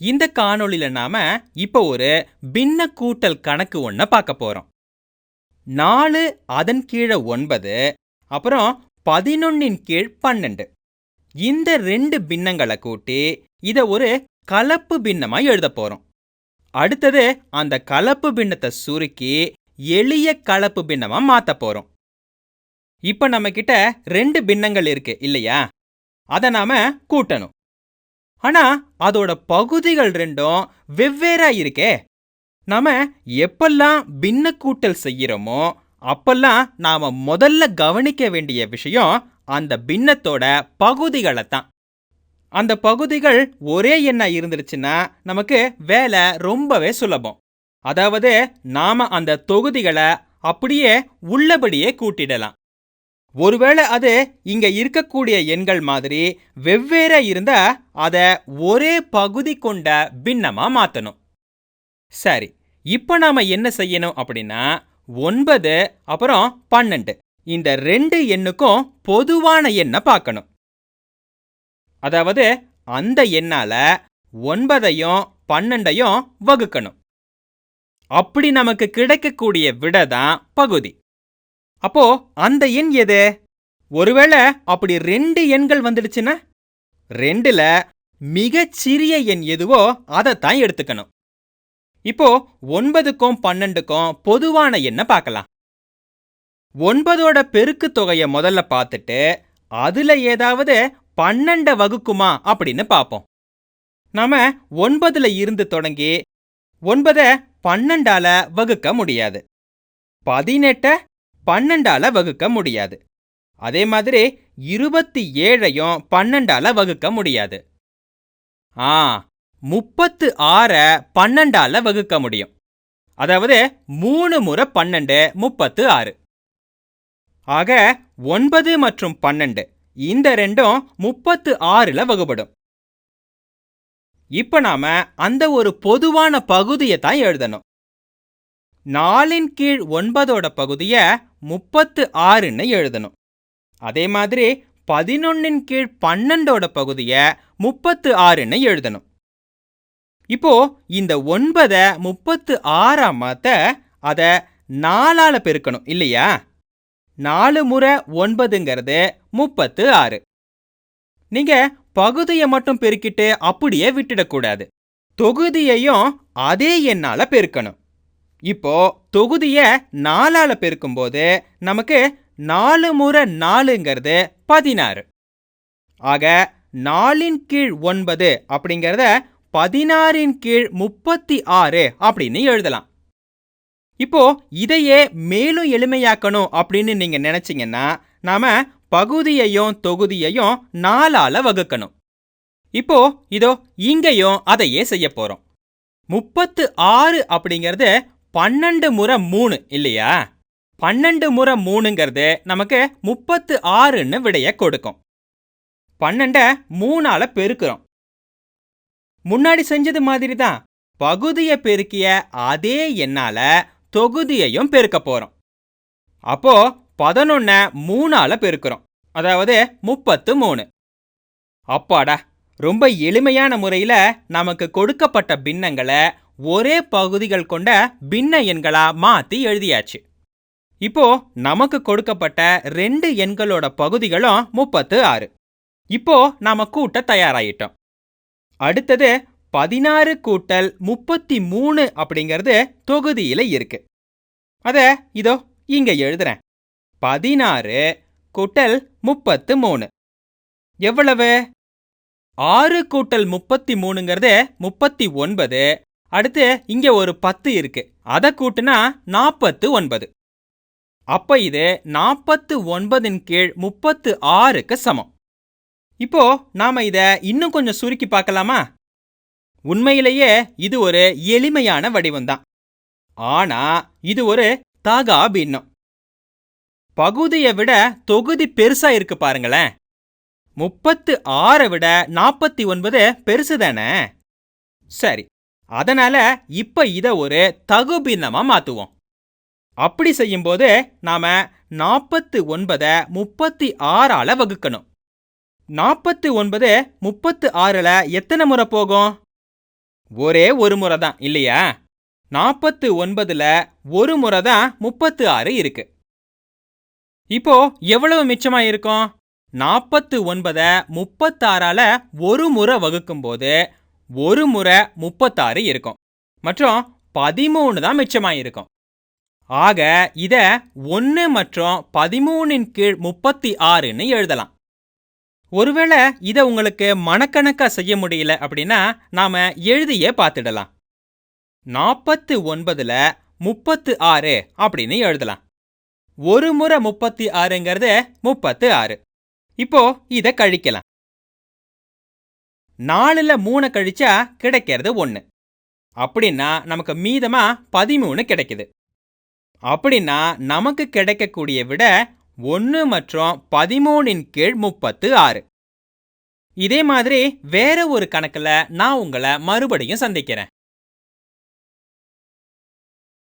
இந்த காணொளியில் நாம இப்போ ஒரு பின்ன கூட்டல் கணக்கு ஒன்றை பார்க்க போறோம். நாலு அதன் கீழே ஒன்பது அப்புறம் பதினொன்னின் கீழ் பன்னெண்டு. இந்த ரெண்டு பின்னங்களை கூட்டி இதை ஒரு கலப்பு பின்னமா எழுத போறோம். அடுத்தது அந்த கலப்பு பின்னத்தை சுருக்கி எளிய கலப்பு பின்னமா மாற்ற போறோம். இப்ப நம்மக்கிட்ட ரெண்டு பின்னங்கள் இருக்கு இல்லையா? அதை நாம கூட்டணும். ஆனா அதோட பகுதிகள் ரெண்டும் வெவ்வேறா இருக்கே. நாம எப்பெல்லாம் பின்ன கூட்டல் செய்யறோமோ அப்பெல்லாம் நாம முதல்ல கவனிக்க வேண்டிய விஷயம் அந்த பின்னத்தோட பகுதிகளை தான். அந்த பகுதிகள் ஒரே எண்ணா இருந்துருச்சுன்னா நமக்கு வேலை ரொம்பவே சுலபம். அதாவது நாம அந்த தொகுதிகளை அப்படியே உள்ளபடியே கூட்டிடலாம். ஒருவேளை அது இங்க இருக்கக்கூடிய எண்கள் மாதிரி வெவ்வேற இருந்தா அதை ஒரே பகுதி கொண்ட பின்னமா மாத்தணும். சரி இப்போ நாம என்ன செய்யணும் அப்படின்னா ஒன்பது அப்புறம் பன்னெண்டு. இந்த ரெண்டு எண்ணுக்கும் பொதுவான எண்ணை பார்க்கணும். அதாவது அந்த எண்ணால ஒன்பதையும் பன்னெண்டையும் வகுக்கணும். அப்படி நமக்கு கிடைக்கக்கூடிய விட தான் பகுதி. அப்போ அந்த எண் எது? ஒருவேளை அப்படி ரெண்டு எண்கள் வந்துடுச்சுன்னா? ரெண்டுல மிகச் சிறிய எண் எதுவோ அதைத்தான் எடுத்துக்கணும். இப்போ ஒன்பதுக்கும் பன்னெண்டுக்கும் பொதுவான எண்ணை பார்க்கலாம். ஒன்பதோட பெருக்கு தொகையை முதல்ல பார்த்துட்டு அதுல ஏதாவது பன்னெண்ட வகுக்குமா அப்படின்னு பார்ப்போம். நாம ஒன்பதுல இருந்து தொடங்கி ஒன்பதை பன்னெண்டால வகுக்க முடியாது. பதினெட்டை பன்னெண்டால வகுக்க முடியாது. அதே மாதிரி இருபத்தி ஏழையும் பன்னெண்டால வகுக்க முடியாது. ஆ முப்பத்து ஆற பன்னெண்டால வகுக்க முடியும். அதாவது மூணு முறை பன்னெண்டு முப்பத்து ஆறு ஆக ஒன்பது மற்றும் பன்னெண்டு இந்த ரெண்டும் முப்பத்து ஆறுல வகுப்படும் இப்ப நாம அந்த ஒரு பொதுவான பகுதியை தான் எழுதணும். நாலின் கீழ் ஒன்பதோட பகுதியை முப்பத்து ஆறுன்னு எழுதணும். அதே மாதிரி பதினொன்னின் கீழ் பன்னெண்டோட பகுதியை முப்பத்து ஆறுன்னு எழுதணும். இப்போ இந்த ஒன்பதை முப்பத்து ஆறா மாத்த அதை நாலால பெருக்கணும் இல்லையா? நாலு முறை ஒன்பதுங்கிறது முப்பத்து ஆறு. நீங்க பகுதியை மட்டும் பெருக்கிட்டு அப்படியே விட்டுடக்கூடாது. தொகுதியையும் அதே எண்ணால பெருக்கணும். இப்போ தொகுதியை நாலால பெருக்கும்போது நமக்கு நாலு முறை நாலுங்கிறது பதினாறு. ஆக நாலின் கீழ் ஒன்பது அப்படிங்கிறத பதினாறின் கீழ் முப்பத்தி ஆறு அப்படின்னு எழுதலாம். இப்போ இதையே மேலும் எளிமையாக்கணும் அப்படின்னு நீங்க நினைச்சீங்கன்னா நாம பகுதியையும் தொகுதியையும் நாலால வகுக்கணும். இப்போ இதோ இங்கேயும் அதையே செய்ய போறோம். முப்பத்து ஆறு அப்படிங்கிறது பன்னெண்டு முறை மூணு இல்லையா? பன்னெண்டு முறை மூணுங்கிறது நமக்கு முப்பத்து ஆறுன்னு விடைய கொடுக்கும். பன்னெண்ட மூணால பெருக்கிறோம். முன்னாடி செஞ்சது மாதிரி தான் பகுதியை பெருக்கிய அதே எண்ணால தொகுதியையும் பெருக்க போறோம். அப்போ பதினொன்ன மூணால பெருக்கிறோம். அதாவது முப்பத்து மூணு. அப்பாடா ரொம்ப எளிமையான முறையில நமக்கு கொடுக்கப்பட்ட பின்னங்களை ஒரே பகுதிகள் கொண்ட பின்ன எண்களா மாத்தி எழுதியாச்சு. இப்போ நமக்கு கொடுக்கப்பட்ட ரெண்டு எண்களோட பகுதிகளும் முப்பத்து ஆறு. இப்போ நாம கூட்ட தயாராயிட்டோம். அடுத்தது பதினாறு கூட்டல் முப்பத்தி மூணு அப்படிங்கிறது தொகுதியில இருக்கு. அதை இதோ இங்க எழுதுறேன். பதினாறு கூட்டல் முப்பத்து மூணு. எவ்வளவு? ஆறு கூட்டல் முப்பத்தி மூணுங்கிறது முப்பத்தி ஒன்பது. அடுத்து இங்கே ஒரு பத்து இருக்கு. அதை கூட்டுனா நாற்பத்து ஒன்பது அப்ப இது நாற்பத்து ஒன்பதின் கீழ் முப்பத்து ஆறுக்கு சமம். இப்போ நாம இதை இன்னும் கொஞ்சம் சுருக்கி பார்க்கலாமா? உண்மையிலேயே இது ஒரு எளிமையான வடிவம்தான். ஆனா இது ஒரு தகா பின்னம் பகுதியை விட தொகுதி பெருசா இருக்கு பாருங்களேன். முப்பத்து ஆறை விட நாற்பத்தி ஒன்பது பெருசு தானே? சரி அதனால இப்ப இத ஒரு தகுபின்னமாக மாற்றுவோம் மாத்துவோம். அப்படி செய்யும்போது நாம நாற்பத்து ஒன்பதை முப்பத்தி ஆறால வகுக்கணும். நாற்பத்து ஒன்பது முப்பத்து ஆறுல எத்தனை முறை போகும்? ஒரே ஒரு முறை தான் இல்லையா? நாற்பத்து ஒன்பதுல ஒரு முறை தான் முப்பத்து ஆறு இருக்கு. இப்போ எவ்வளவு மிச்சமாக இருக்கும்? நாற்பத்து ஒன்பதை முப்பத்தாறால ஒரு முறை வகுக்கும்போது ஒரு முறை முப்பத்தாறு இருக்கும். மற்றும் பதிமூணு தான் மிச்சமாயிருக்கும். ஆக இத ஒன்று மற்றும் பதிமூணின் கீழ் முப்பத்தி ஆறுன்னு எழுதலாம். ஒருவேளை இதை உங்களுக்கு மனக்கணக்கா செய்ய முடியல அப்படின்னா நாம எழுதியே பார்த்துடலாம். நாற்பத்து ஒன்பதுல முப்பத்து ஆறு அப்படின்னு எழுதலாம். ஒரு முறை முப்பத்தி ஆறுங்கிறது முப்பத்து ஆறு இப்போ இதை கழிக்கலாம். நாலுல மூணு கழிச்சா கிடைக்கிறது ஒன்று அப்படின்னா நமக்கு மீதமா பதிமூணு கிடைக்குது. அப்படின்னா நமக்கு கிடைக்கக்கூடிய விட ஒன்று மற்றும் பதிமூணின் கீழ் முப்பத்து ஆறு. இதே மாதிரி வேற ஒரு கணக்கில் நான் உங்களை மறுபடியும் சந்திக்கிறேன்.